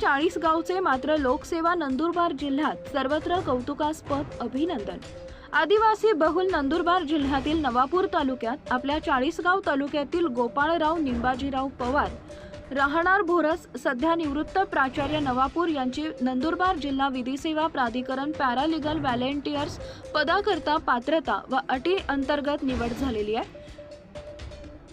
चाळीस गावचे मात्र लोकसेवा नंदुरबार जिल्ह्यात सर्वत्र कौतुकास्पद अभिनंदन. आदिवासी बहुल नंदुरबार जिल्ह्यातील नवापूर तालुक्यात आपल्या चाळीसगाव तालुक्यातील गोपाळराव निंबाजीराव पवार राहणार भोरस सध्या निवृत्त प्राचार्य नवापूर यांची नंदुरबार जिल्हा विधी सेवा प्राधिकरण पॅरालिगल व्हॅलेंटियर्स पदाकरता पात्रता व अटी अंतर्गत निवड झालेली आहे.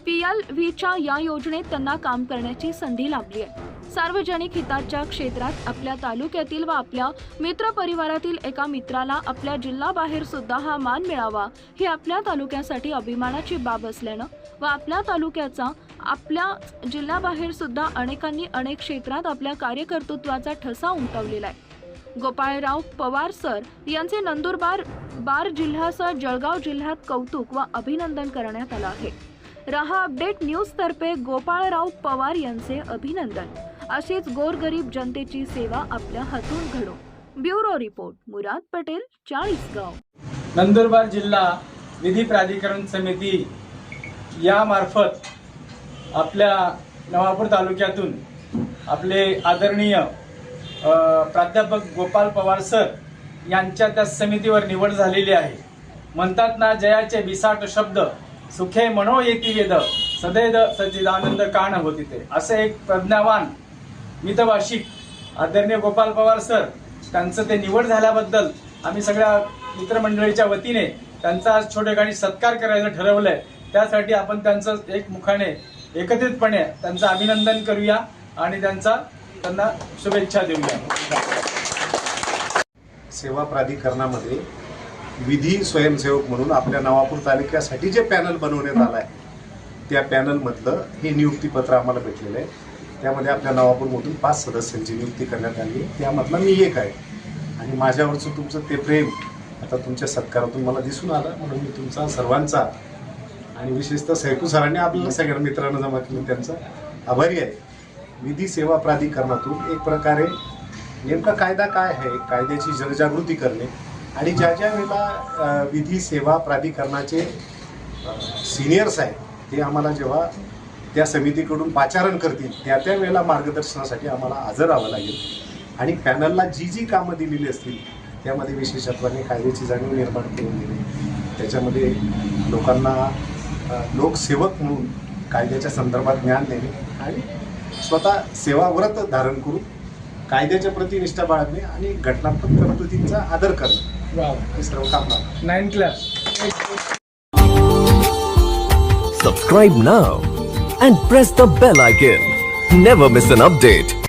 पी एल व्हीच्या या योजनेत त्यांना काम करण्याची संधी लाभली आहे. सार्वजनिक हिताच्या क्षेत्रात आपल्या तालुक्यातील व आपल्या मित्र परिवारातील एका मित्राला आपल्या जिल्हाबाहेर सुद्धा हा मान मिळावा ही आपल्या तालुक्यासाठी अभिमानाची बाब असल्यानं व आपल्या तालुक्याचा आपल्या जिल्ह्याबाहेर सुद्धा अनेकांनी अनेक क्षेत्रात आपल्या कार्यकर्तृत्वाचा ठसा उमटवलेला आहे. गोपाळराव पवार सर यांचे नंदुरबार बार जिल्ह्यासह जळगाव जिल्ह्यात कौतुक व अभिनंदन करण्यात आलं आहे. रहा अपडेट न्यूज तर्फे गोपाळराव पवार यांचे अभिनंदन. अशीच गोरगरीब जनतेची सेवा आपल्या हातून घडो. Bureau report Murad Patel Chalisgaon. Nandurbar जिल्हा विधी प्राधिकरण समिती यामार्फत आपल्या नवापूर तालुक्यातून आपले आदरणीय प्राध्यापक गोपाल पवार सर यांच्या त्या समितीवर निवड झालेली आहे. म्हणतात ना जयाचे बिसाट शब्द सुखे मनो येती वेद सदैद सच्चिदानंद कान होती ते. असं एक प्रज्ञावान मितभाषिक आदरणीय गोपाल पवार सर त्यांचं ते निवड झाल्याबद्दल आम्ही सगळ्या मित्रमंडळीच्या वतीने त्यांचा आज छोटेखानी सत्कार करायचं ठरवलंय. त्यासाठी आपण त्यांचं एक मुखाने एकत्रितपणे त्यांचं अभिनंदन करूया आणि त्यांचा त्यांना शुभेच्छा देऊया. सेवा प्राधिकरणामध्ये विधी स्वयंसेवक म्हणून आपल्या नवापूर तालुक्यासाठी जे पॅनल बनवण्यात आलं आहे त्या पॅनलमधलं हे नियुक्तीपत्र आम्हाला भेटलेलं आहे. त्यामध्ये आपल्या नवापूरमधून पाच सदस्यांची नियुक्ती करण्यात आली आहे. त्यामधला मी एक आहे. आणि माझ्यावरचं तुमचं ते प्रेम आता तुमच्या सत्कारातून मला दिसून आलं. म्हणून मी तुमचा सर्वांचा आणि विशेषतः सैकू सरांनी आपल्याला सगळ्या मित्रांना जमा केलं. त्यांचा आभारी आहे. विधी सेवा प्राधिकरणातून एक प्रकारे नेमका कायदा काय आहे? कायद्याची जनजागृती करणे. आणि ज्या ज्या वेळेला विधी सेवा प्राधिकरणाचे सिनियर्स आहेत ते आम्हाला जेव्हा त्या समितीकडून पाचारण करतील त्या त्या वेळेला मार्गदर्शनासाठी आम्हाला हजर राहावं लागेल. आणि पॅनलला जी जी कामं दिलेली असतील त्यामध्ये विशेषत्वाने कायद्याची जाणीव निर्माण करून दिली. त्याच्यामध्ये लोकांना लोकसेवक म्हणून कायद्याच्या संदर्भात ज्ञान देणे आणि स्वतः सेवाव्रत धारण करून कायद्याच्या प्रति निष्ठा बाळगणे आणि घटनात्मक तरतुदींचा आदर करणे. Wow. Mr. Nine claps. Subscribe now and press the bell icon. Never miss an update.